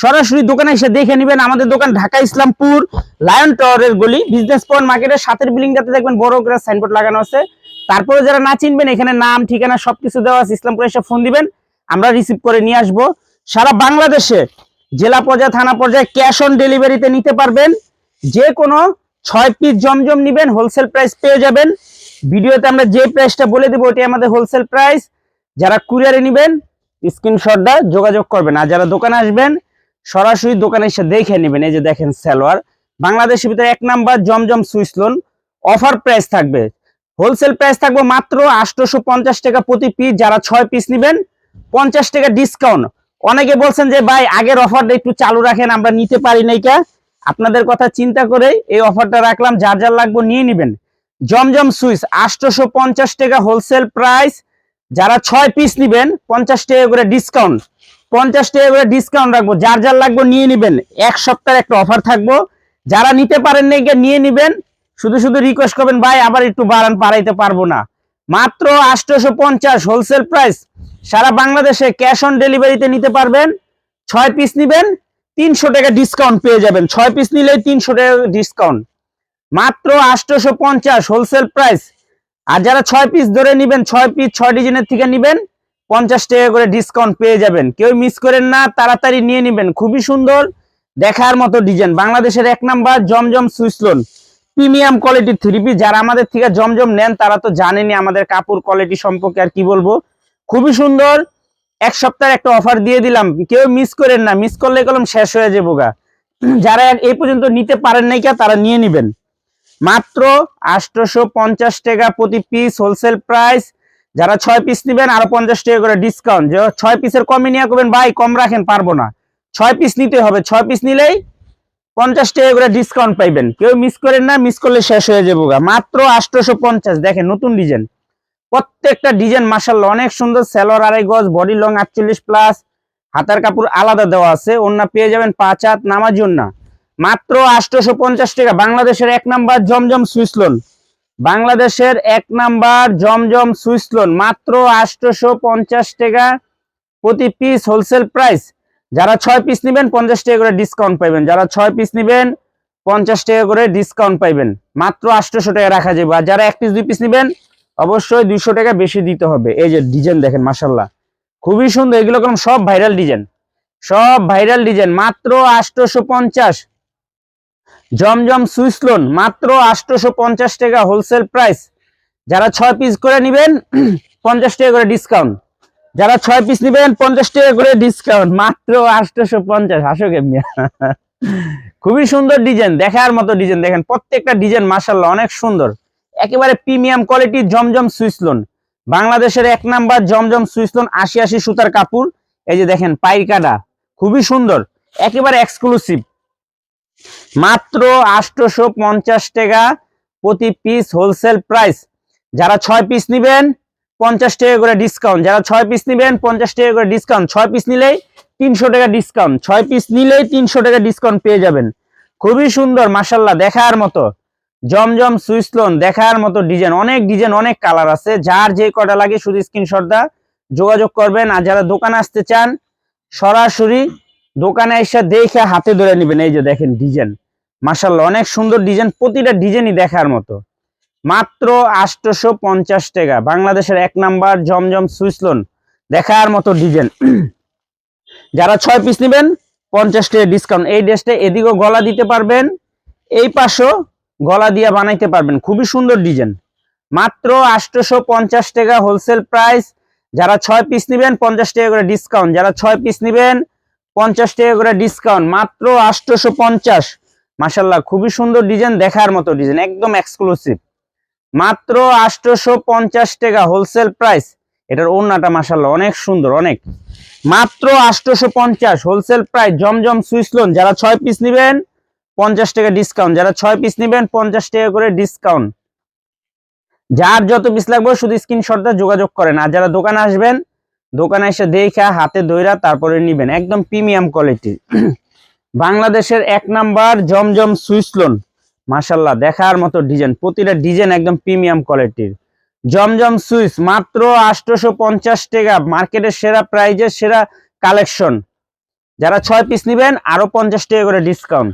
সরাসরি দোকানে এসে দেখে নেবেন আমাদের দোকান ঢাকা ইসলামপুর লায়ন টাওয়ারের গলি। বিজনেস পয়েন্ট মার্কেটের সাথের বিল্ডিংটাতে দেখবেন বড় করে সাইনবোর্ড লাগানো আছে। তারপরে যারা না চিনবেন, এখানে নাম, ঠিকানা সবকিছু দেওয়া আছে, ইসলামপুরে এসে ফোন দিবেন, আমরা রিসিভ করে নিয়ে আসব। সারা বাংলাদেশে জেলা পর্যায়ে, থানা পর্যায়ে ক্যাশ অন ডেলিভারিতে নিতে পারবেন। যে কোনো ছয় পিস জমজম নিবেন হোলসেল প্রাইস পেয়ে যাবেন। ভিডিওতে আমরা যে প্রাইসটা বলে দেবো ওটি আমাদের হোলসেল প্রাইস যারা কুরিয়ারে নিবেন স্ক্রিনশটটা যোগাযোগ করবেন। আর যারা দোকানে আসবেন সরাসরি দোকানে এসে দেখে নেবেন, এই যে দেখেন সালোয়ার। বাংলাদেশের ভিতরে এক number Zamzam Swiss lawn offer price থাকবে। হোলসেল প্রাইস থাকবে মাত্র আটশোশো পঞ্চাশ টাকা প্রতি পিস যারা ছয় পিস নেবেন, পঞ্চাশ টাকা ডিসকাউন্ট অনেকে বলছেন যে, ভাই, আগের অফারটা একটু চালু রাখেন, আমরা নিতে পারি নাই কে। আপনাদের কথা চিন্তা করে এই অফারটা রাখলাম, যার যার লাগবে নিয়ে নেবেন। জমজম সুইস আটশোশো পঞ্চাশ টাকা হোলসেল প্রাইস যারা ছয় পিস নেবেন, পঞ্চাশ টাকা করে ডিসকাউন্ট পঞ্চাশ টাকা করে ডিসকাউন্ট রাখব। যার যার লাগবে নিয়ে নেবেন। এক সপ্তাহের একটা অফার থাকব। যারা নিতে পারেন না নিয়ে নেবেন। শুধু শুধু রিকোয়েস্ট করবেন, ভাই, আবার একটু বাড়ান পারাইতে পারব না। মাত্র আটশোশো পঞ্চাশ হোলসেল প্রাইস সারা বাংলাদেশে ক্যাশ অন ডেলিভারিতে নিতে পারবেন। ছয় পিস নিবেন, তিনশো টাকা ডিসকাউন্ট পেয়ে যাবেন। ছয় পিস নিলেই তিনশো টাকা ডিসকাউন্ট মাত্র আটশোশো পঞ্চাশ হোলসেল প্রাইস আর যারা ছয় পিস ধরে নিবেন, ছয় পিস ছয় ডিজাইনের থেকে নিবেন পঞ্চাশ টাকা করে ডিসকাউন্ট পেয়ে যাবেন। কেউ মিস করেন না, তাড়াতাড়ি নিয়ে নিবেন। খুবই সুন্দর দেখার মতো ডিজাইন বাংলাদেশের এক number Zamzam Swiss lawn premium কোয়ালিটির থ্রি পিস যারা আমাদের থেকে জমজম নেন, তারা তো জানেনি আমাদের কাপড় কোয়ালিটি সম্পর্কে আর কি বলব। খুবই সুন্দর। এক সপ্তাহের একটা অফার দিয়ে দিলাম। কেউ মিস করেন না। মিস করলে কলম শেষ হয়ে যাব গা। যারা এই পর্যন্ত নিতে পারেন নাই কা, তারা নিয়ে নিবেন। মাত্র আটশোশো পঞ্চাশ টাকা প্রতি পিস হোলসেল প্রাইস যারা ছয় পিস নেবেন, আরও পঞ্চাশ টাকা করে ডিসকাউন্ট যে ছয় পিসের কমে নিয়ে করবেন, ভাই, কম রাখেন, পারব না। ছয় পিস নিতে হবে। ছয় পিস নিলেই পঞ্চাশ টাকা করে ডিসকাউন্ট পাইবেন। কেউ মিস করেন না মিস করলে শেষ হয়ে যাব। মাত্র আটশোশো পঞ্চাশ। দেখেন, নতুন ডিজাইন প্রত্যেকটা ডিজাইন মাসাল্লাহ অনেক সুন্দর। সেলোয়ার আড়াই গজ বডি লং আটচল্লিশ প্লাস হাতার কাপড় আলাদা দেওয়া আছে। ওন্না পেয়ে যাবেন পাঁচ হাত, নামাজ না মাত্র আটশোশো পঞ্চাশ টাকা। বাংলাদেশের এক নাম্বার জমজম সুইসলোন বাংলাদেশের এক নাম্বার জমজম সুইসলোন মাত্র আটশোশো পঞ্চাশ টাকা প্রতি পিস হোলসেল প্রাইস যারা ছয় পিস নেবেন, পঞ্চাশ টাকা করে ডিসকাউন্ট পাইবেন। যারা ছয় পিস নেবেন, পঞ্চাশ টাকা করে ডিসকাউন্ট পাইবেন। মাত্র আটশোশো টাকা রাখা যাবে। আর যারা এক পিস দুই পিস নেবেন, অবশ্যই দুইশো টাকা বেশি দিতে হবে। এই যে ডিজাইন দেখেন মাসাল্লাহ খুবই সুন্দর, এগুলো কোন সব ভাইরাল ডিজাইন সব ভাইরাল ডিজাইন মাত্র আটশোশো পঞ্চাশ জমজম সুইসলোন মাত্র আটশোশো পঞ্চাশ টাকা হোলসেল প্রাইস। যারা ছয় পিস করে নেবেন, পঞ্চাশ টাকা করে ডিসকাউন্ট যারা ছয় পিস নেবেন, পঞ্চাশ টাকা করে ডিসকাউন্ট মাত্র আটশোশো পঞ্চাশ আসো কেমনি খুবই সুন্দর ডিজাইন দেখার মতো ডিজাইন দেখেন, প্রত্যেকটা ডিজাইন মাসাল্লাহ অনেক সুন্দর। একেবারে প্রিমিয়াম কোয়ালিটির জমজম সুইসলোন বাংলাদেশের এক নাম্বার জমজম সুইসলোন আশি আশি সুতার কাপড়। এই যে দেখেন পাইকাডা খুবই সুন্দর। একেবারে এক্সক্লুসিভ মাত্র আটশোশো পঞ্চাশ টাকা প্রতি পিস হোলসেল প্রাইস যারা ছয় পিস নিবেন, পঞ্চাশ টাকা করে ডিসকাউন্ট যারা ছয় পিস নিবেন, পঞ্চাশ টাকা করে ডিসকাউন্ট ছয় পিস নিলেই তিনশো টাকা ডিসকাউন্ট ছয় পিস নিলেই তিনশো টাকা ডিসকাউন্ট পেয়ে যাবেন। খুবই সুন্দর মাসাল্লাহ দেখার মতো। জমজম সুইসলোন দেখার মতো ডিজাইন অনেক ডিজাইন অনেক কালার আছে। যার যে কটা লাগে শুধু স্ক্রিনশট দা যোগাযোগ করবেন। আর যারা দোকানে আসতে চান, সরাসরি দোকানে এসে দেখে হাতে ধরে নেবেন, এই যে দেখেন ডিজাইন। মাসাল্লাহ অনেক সুন্দর ডিজাইন, প্রতিটা ডিজাইনই দেখার মতো। মাত্র আটশোশো পঞ্চাশ টাকা, বাংলাদেশের এক নাম্বার জমজম সুইসলোন দেখার মতো ডিজাইন। যারা ছয় পিস নেবেন, পঞ্চাশ টাকা ডিসকাউন্ট এই ড্রেসটা এদিকেও গলা দিতে পারবেন, এই পাশও গলা দিয়ে বানাইতে পারবেন। খুবই সুন্দর ডিজাইন। মাত্র আটশোশো পঞ্চাশ টাকা হোলসেল প্রাইস। যারা ছয় পিস নেবেন, পঞ্চাশ টাকা করে ডিসকাউন্ট যারা ছয় পিস নেবেন পঞ্চাশ টাকা করে ডিসকাউন্ট মাত্র আটশোশো পঞ্চাশ। মাসাল্লাহ খুবই সুন্দর ডিজাইন দেখার মতো ডিজাইন একদম এক্সক্লুসিভ মাত্র আটশোশো পঞ্চাশ টাকা হোলসেল প্রাইস এটার ওড়নাটা মাসাল্লাহ অনেক সুন্দর, অনেক। মাত্র আটশোশো পঞ্চাশ হোলসেল প্রাইস জমজম সুইসলোন যারা ছয় পিস নেবেন, পঞ্চাশ টাকা ডিসকাউন্ট যারা ছয় পিস নেবেন, পঞ্চাশ টাকা করে ডিসকাউন্ট যার যত পিস লাগবে, শুধু স্ক্রিনশটটা যোগাযোগ করেন। আর যারা দোকানে আসবেন দোকানে এসে দেখা, হাতে দইরা তারপরে নিবেন। একদম প্রিমিয়াম কোয়ালিটি। বাংলাদেশের এক নাম্বার জমজম সুইস লোন। মাসাল্লাহ দেখার মতো ডিজাইন। প্রতিটা ডিজাইন একদম প্রিমিয়াম কোয়ালিটির। জমজম সুইস মাত্র আটশোশো পঞ্চাশ টাকা। মার্কেটের সেরা প্রাইজের সেরা কালেকশন। যারা ছয় পিস নিবেন, আরও পঞ্চাশ টাকা করে ডিসকাউন্ট।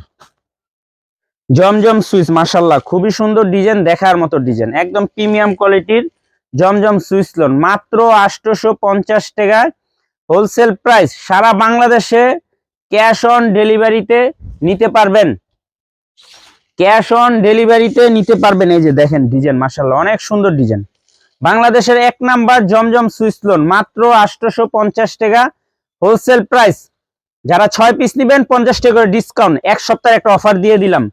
জমজম সুইচ মাসাল্লাহ খুবই সুন্দর ডিজাইন, দেখার মতো ডিজাইন। একদম প্রিমিয়াম কোয়ালিটির। জমজম সুইচ লোন। মাত্র আটশোশো পঞ্চাশ টাকা হোলসেল প্রাইস। সারা বাংলাদেশে ক্যাশ অন ডেলিভারিতে নিতে পারবেন। ক্যাশ অন ডেলিভারিতে নিতে পারবেন। এই যে দেখেন ডিজাইন মাসাল্লাহ অনেক সুন্দর ডিজাইন। বাংলাদেশের এক নাম্বার জমজম সুইচ লোন। মাত্র আটশোশো পঞ্চাশ টাকা হোলসেল প্রাইস। যারা ছয় পিস নেবেন, পঞ্চাশ টাকা করে ডিসকাউন্ট। এক সপ্তাহের একটা অফার দিয়ে দিলাম।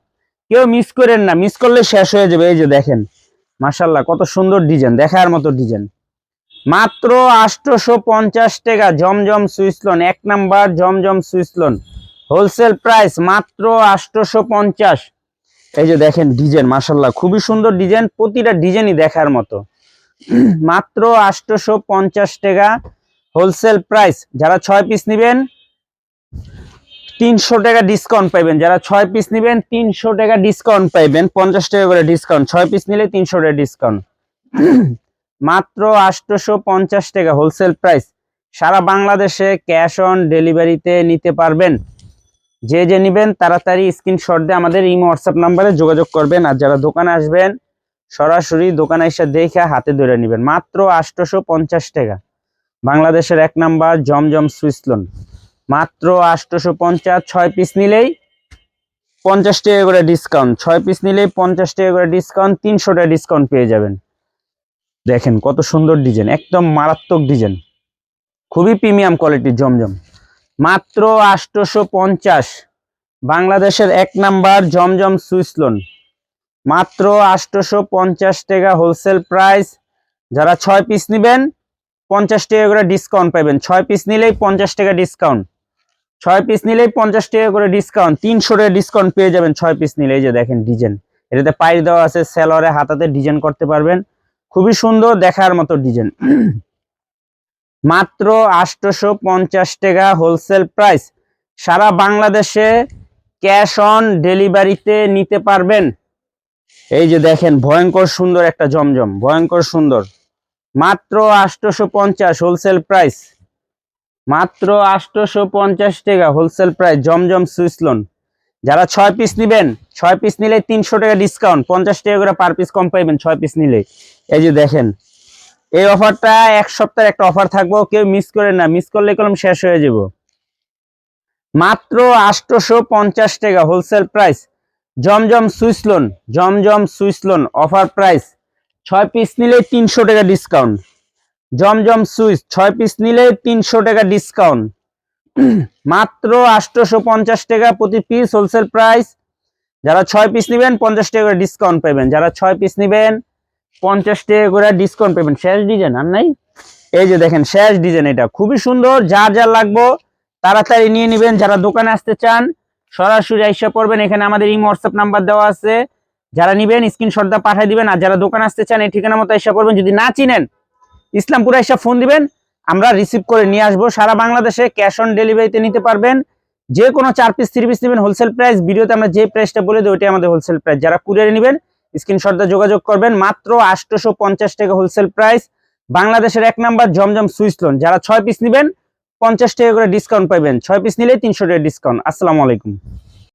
কেউ মিস করেন না। মিস করলে শেষ হয়ে যাবে। এই যে দেখেন। মাসাল্লাহ কত সুন্দর ডিজাইন, দেখার মতো ডিজাইন। মাত্র আটশোশো পঞ্চাশ টাকা, জমজম সুইসলন এক নাম্বার জমজম সুইসলন হোলসেল প্রাইস মাত্র আটশোশো পঞ্চাশ এই যে দেখেন ডিজাইন মাসাল্লাহ খুবই সুন্দর ডিজাইন, প্রতিটা ডিজাইনই দেখার মতো। মাত্র আটশোশো পঞ্চাশ টাকা, হোলসেল প্রাইস, যারা ছয় পিস নিবেন তিনশো টাকা ডিসকাউন্ট পাইবেন। যারা ছয় পিস নেবেন, তিনশো টাকা ডিসকাউন্ট পাইবেন। পঞ্চাশ টাকা করে ডিসকাউন্ট ছয় পিস নিলে তিনশো টাকা ডিসকাউন্ট মাত্র আটশোশো পঞ্চাশ টাকা হোলসেল প্রাইস সারা বাংলাদেশে ক্যাশ অন ডেলিভারিতে নিতে পারবেন। যে যে নেবেন, তাড়াতাড়ি স্ক্রিনশট দিয়ে আমাদের ইমো হোয়াটসঅ্যাপ নাম্বারে যোগাযোগ করবেন। আর যারা দোকানে আসবেন, সরাসরি দোকানে এসে দেখে হাতে ধরে নেবেন। মাত্র আটশোশো পঞ্চাশ টাকা। বাংলাদেশের এক নাম্বার জমজম সুইসলন মাত্র আটশোশো পঞ্চাশ ছয় পিস নিলেই পঞ্চাশ টাকা করে ডিসকাউন্ট ছয় পিস নিলেই পঞ্চাশ টাকা করে ডিসকাউন্ট তিনশো টাকা ডিসকাউন্ট পেয়ে যাবেন। দেখেন কত সুন্দর ডিজাইন একদম মারাত্মক ডিজাইন খুবই প্রিমিয়াম কোয়ালিটির জমজম। মাত্র আটশোশো পঞ্চাশ বাংলাদেশের এক নাম্বার জমজম সুইসলোন মাত্র আটশোশো পঞ্চাশ টাকা হোলসেল প্রাইস যারা ছয় পিস নেবেন, পঞ্চাশ টাকা করে ডিসকাউন্ট পাবেন। ছয় পিস নিলেই পঞ্চাশ টাকা ডিসকাউন্ট ছয় পিস নিলেই পঞ্চাশ টাকা করে ডিসকাউন্ট তিনশো টাকা ডিসকাউন্ট পেয়ে যাবেন ছয় পিস নিলে যে দেখেন ডিজাইন এটাতে পাইর দেওয়া আছে সেলরে হাতাতে ডিজাইন করতে পারবেন। খুবই সুন্দর দেখার মতো ডিজাইন মাত্র আটশোশো পঞ্চাশ টাকা হোলসেল প্রাইস সারা বাংলাদেশে ক্যাশ অন ডেলিভারিতে নিতে পারবেন। এই যে দেখেন, ভয়ঙ্কর সুন্দর একটা জমজম, ভয়ঙ্কর সুন্দর। মাত্র আটশোশো পঞ্চাশ হোলসেল প্রাইস মাত্র আটশোশো পঞ্চাশ টাকা wholesale price Zamzam Swiss lawn যারা ছয় পিস নেবেন, ছয় পিস নিলে তিনশো টাকা ডিসকাউন্ট পঞ্চাশ টাকা করে পার পিস কম পাইবেন ছয় পিস নিলে। এই যে দেখেন, এই অফারটা এক সপ্তাহের একটা অফার থাকব, কেউ মিস করেন না মিস করলে কলম শেষ হয়ে যাব। মাত্র আটশোশো পঞ্চাশ টাকা হোলসেল প্রাইস জমজম সুইস লোন জমজম সুইস লোন অফার প্রাইস ছয় পিস নিলে তিনশো টাকা ডিসকাউন্ট জমজম সুইচ, ছয় পিস নিলে তিনশো টাকা ডিসকাউন্ট মাত্র আটশোশো পঞ্চাশ টাকা প্রতি পিস হোলসেল প্রাইস যারা ছয় পিস নেবেন, পঞ্চাশ টাকা করে ডিসকাউন্ট পাবেন। যারা ছয় পিস নেবেন, পঞ্চাশ টাকা করে ডিসকাউন্ট পাবেন। শেষ ডিজাইন আর নাই? এই যে দেখেন, শেষ ডিজাইন এটা। খুবই সুন্দর যা যা লাগবো, তাড়াতাড়ি নিয়ে নেবেন। যারা দোকানে আসতে চান, সরাসরি আইসা পড়বেন। এখানে আমাদের ইমো হোয়াটসঅ্যাপ নাম্বার দেওয়া আছে। যারা নিবেন স্ক্রিনশটটা পাঠিয়ে দিবেন। আর যারা দোকানে আসতে চান, এই ঠিকানা মতো আইসা পড়বেন। যদি না চিনেন ইসলামপুরে এসে ফোন দিবেন, আমরা রিসিভ করে নিয়ে আসব। সারা বাংলাদেশে ক্যাশ অন ডেলিভারিতে নিতে পারবেন। যে কোনো চার পিস থ্রি পিস নেবেন হোলসেল প্রাইস ভিডিওতে আমরা যে প্রাইসটা বলে দিই ওইটাই আমাদের হোলসেল প্রাইস যারা কুরিয়ারে নেবেন স্ক্রিনশটটা যোগাযোগ করবেন। মাত্র আটশোশো পঞ্চাশ টাকা হোলসেল প্রাইস বাংলাদেশের এক নাম্বার জমজম সুইস লোন যারা ছয় পিস নেবেন, পঞ্চাশ টাকা করে ডিসকাউন্ট পাবেন ছয় পিস নিলে তিনশো টাকা ডিসকাউন্ট আসসালামু আলাইকুম।